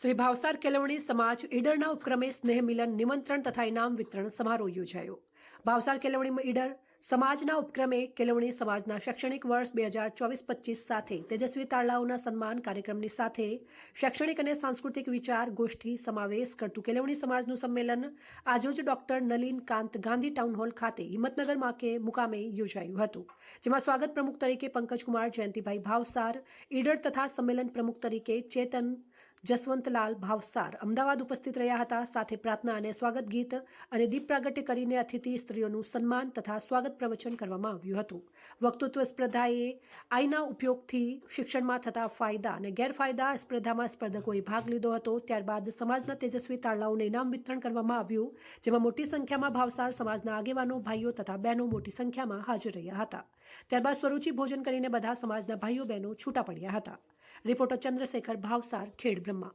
શ્રી ભાવસાર કેળવણી સમાજ ઈડરના ઉપક્રમે સ્નેહ મિલન નિમંત્રણ તથા ઇનામ વિતરણ સમારોહ યોજાયો. ભાવસાર કેળવણી ઈડર સમાજના ઉપક્રમે કેળવણી સમાજના શૈક્ષણિક વર્ષ બે હજાર ચોવીસ પચીસ સાથે તેજસ્વી તાળાઓના સન્માન કાર્યક્રમની સાથે શૈક્ષણિક અને સાંસ્કૃતિક વિચાર ગોષ્ઠી સમાવેશ કરતું કેળવણી સમાજનું સંમેલન આજોજ doctor Nalin Kant Gandhi town hall ખાતે હિંમતનગર માકે મુકામે યોજાયું હતું. જેમાં સ્વાગત પ્રમુખ તરીકે પંકજકુમાર જયંતિભાઈ ભાવસાર, ઈડર તથા સંમેલન પ્રમુખ તરીકે ચેતન જસવંતલાલ ભાવસાર અમદાવાદ ઉપસ્થિત રહ્યા હતા. સાથે પ્રાર્થના અને સ્વાગત ગીત અને દીપ પ્રાગટ્ય કરીને અતિથિ સ્ત્રીઓનું સન્માન તથા સ્વાગત પ્રવચન કરવામાં આવ્યું હતું. વક્તૃત્વ સ્પર્ધાએ આઈના ઉપયોગથી શિક્ષણમાં થતા ફાયદા અને ગેરફાયદા સ્પર્ધામાં સ્પર્ધકોએ ભાગ લીધો હતો. ત્યારબાદ સમાજના તેજસ્વી તાળાઓને ઇનામ વિતરણ કરવામાં આવ્યું, જેમાં મોટી સંખ્યામાં ભાવસાર સમાજના આગેવાનો, ભાઈઓ તથા બહેનો મોટી સંખ્યામાં હાજર રહ્યા હતા. ત્યારબાદ સ્વરૂચિ ભોજન કરીને બધા સમાજના ભાઈઓ બહેનો છૂટા પડ્યા હતા. રિપોર્ટર ચંદ્રશેખર ભાવસાર ખેડ બ્રહ્મા.